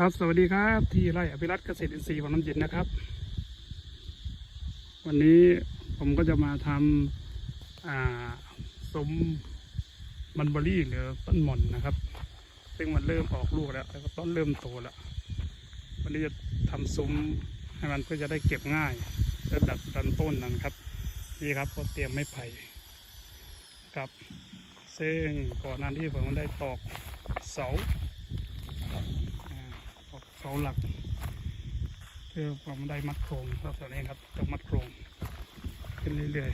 ครับสวัสดีครับที่ไร่อภิรัตเกษตรอินทรีย์ของน้ำเย็นนะครับ วันนี้ผมก็จะมาทำสมมันเบอรี่หรือต้นหม่อนนะครับ ซึ่งมันเริ่มออกลูกแล้วแล้วก็ต้นเริ่มโตแล้ววันนี้จะทำซุ้มให้มันเพื่อจะได้เก็บง่ายและดัดดันต้นนะครับนี่ครับก็เตรียมไม้ไผ่ครับ ซึ่งก่อนหน้าที่ผมได้ตอกเสาาออกเสาหลักเพื่อความได้มัดโครงครับตอนนี้ครับต้องมัดโครงขึ้นเรื่อย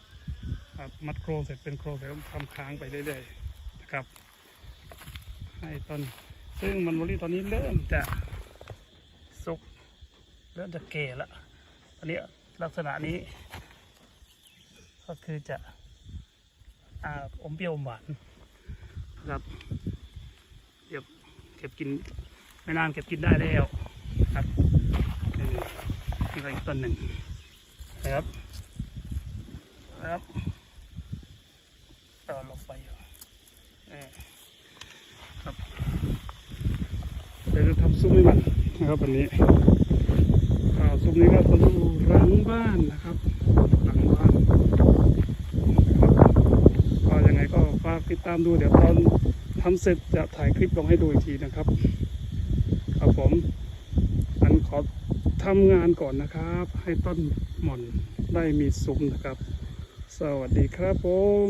ๆครับมัดโครงเสร็จเป็นโครงเสร็จทำค้างไปเรื่อยๆนะครับ ให้ต้นซึ่งมันวอรี่ตอนนี้เริ่มจะสุกเริ่มจะเก่ล้วตอนนี้ลักษณะนี้ ก็คือจะอาอมเปรี้ยวอมหวานนะครับเดี๋ยวเก็บกิน ไม่นานเก็บกินได้แล้วครับนี่นี่ก็อีกต้นหนึ่งนะครับนะครับต่อลงไปอยู่เออครับเดี๋ยวจะทำซุ้มให้มันนะครับวันนี้อ่าซุ้มนี้ก็จะอยู่หลังบ้านนะครับหลังบ้านนะครับก็ยังไงก็ฝากติดตามดูเดี๋ยวตอนทำเสร็จจะถ่ายคลิปลงให้ดูอีกทีนะครับ ครับผมอันขอทำงานก่อนนะครับ ให้ต้นหม่อนได้มีซุ้มนะครับ สวัสดีครับผม